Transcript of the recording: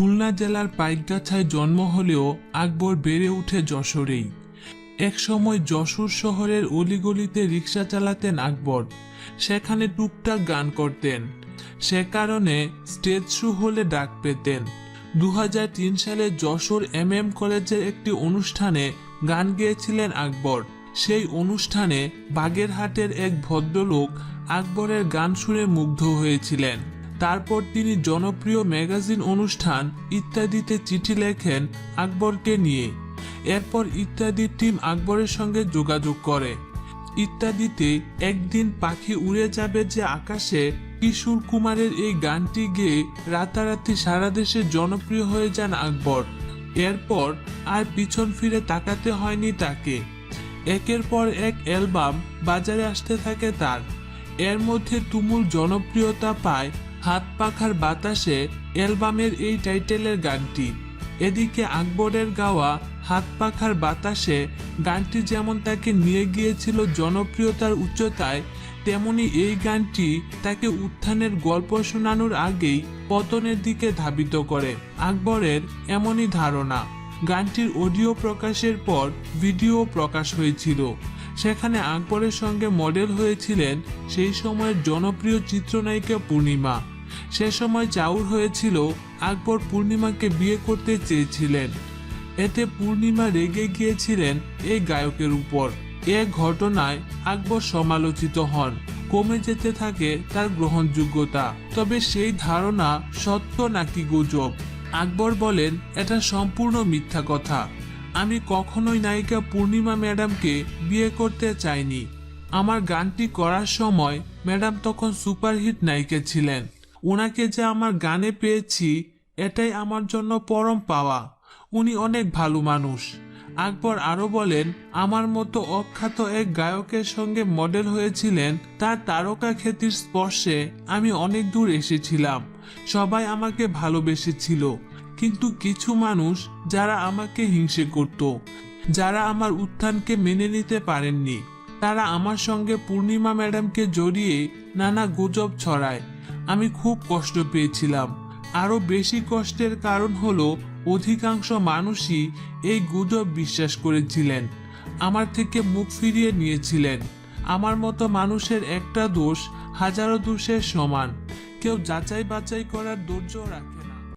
খুলনা জেলার পাইকগাছায় জন্ম হলেও আকবর বেড়ে ওঠে যশোরেই। একসময় যশোর শহরের অলিগলিতে রিক্সা চালাতেন আকবর। সেখানে টুকটাক গান করতেন। সে কারণে স্টেজ শো হলে ডাক পেতেন। দু হাজার তিন সালে যশোর এম এম কলেজের একটি অনুষ্ঠানে গান গেয়েছিলেন আকবর। সেই অনুষ্ঠানে বাগেরহাটের এক ভদ্রলোক আকবরের গান শুনে মুগ্ধ হয়েছিলেন। তারপর তিনি জনপ্রিয় ম্যাগাজিন অনুষ্ঠান ইত্যাদিতে চিঠি লেখেন আকবরকে নিয়ে। এরপর ইত্যাদির টিম আকবরের সঙ্গে যোগাযোগ করে। ইত্যাদিতে একদিন পাখি উড়ে যাবে যে আকাশে, কিশোর কুমারের এই গানটি গেয়ে রাতারাতি সারা দেশে জনপ্রিয় হয়ে যান আকবর। এরপর আর পিছন ফিরে তাকাতে হয়নি তাকে। একের পর এক অ্যালবাম বাজারে আসতে থাকে তার। এর মধ্যে তুমুল জনপ্রিয়তা পায় হাত পাখার বাতাসে অ্যালবামের এই টাইটেলের গানটি। এদিকে আকবরের গাওয়া হাত পাখার বাতাসে গানটি যেমন তাকে নিয়ে গিয়েছিল জনপ্রিয়তার উচ্চতায়, তেমনি এই গানটি তাকে উত্থানের গল্প শোনানোর আগেই পতনের দিকে ধাবিত করে। আকবরের এমনই ধারণা, গানটির অডিও প্রকাশের পর ভিডিও প্রকাশ হয়েছিল। সেখানে আকবরের সঙ্গে মডেল হয়েছিলেন সেই সময়ের জনপ্রিয় চিত্রনায়িকা পূর্ণিমা। সে সময় চাউর হয়েছিল আকবর পূর্ণিমাকে বিয়ে করতে চেয়েছিলেন। এতে পূর্ণিমা রেগে গিয়েছিলেন এই গায়কের উপর। এ ঘটনায় আকবর সমালোচিত হন। কমে যেতে থাকে তার গ্রহণযোগ্যতা। তবে সেই ধারণা সত্য নাকি গুজব? আকবর বলেন, এটা সম্পূর্ণ মিথ্যা কথা। আমি কখনোই নায়িকা পূর্ণিমা ম্যাডামকে বিয়ে করতে চাইনি। আমার গানটি করার সময় ম্যাডাম তখন সুপারহিট নায়িকা ছিলেন। ওনাকে যে আমার গানে পেয়েছি, এটাই আমার জন্য পরম পাওয়া। উনি অনেক ভালো মানুষ। আকবর আরও বলেন, আমার মতো অখ্যাত এক গায়কের সঙ্গে মডেল হয়েছিলেন তার তারকা খ্যাতির স্পর্শে আমি অনেক দূর এসেছিলাম। সবাই আমাকে ভালোবেসেছিল। কিন্তু কিছু মানুষ যারা আমাকে হিংসে করত, যারা আমার উত্থানকে মেনে নিতে পারেননি, তারা আমার সঙ্গে পূর্ণিমা ম্যাডামকে জড়িয়ে নানা গুজব ছড়ায়। আমি খুব কষ্ট পেয়েছিলাম। আরও বেশি কষ্টের কারণ হলো, অধিকাংশ মানুষই এই গুজব বিশ্বাস করেছিলেন, আমার থেকে মুখ ফিরিয়ে নিয়েছিলেন। আমার মতো মানুষের একটা দোষ হাজারো দোষের সমান। কেউ যাচাই বাছাই করার ধৈর্য রাখে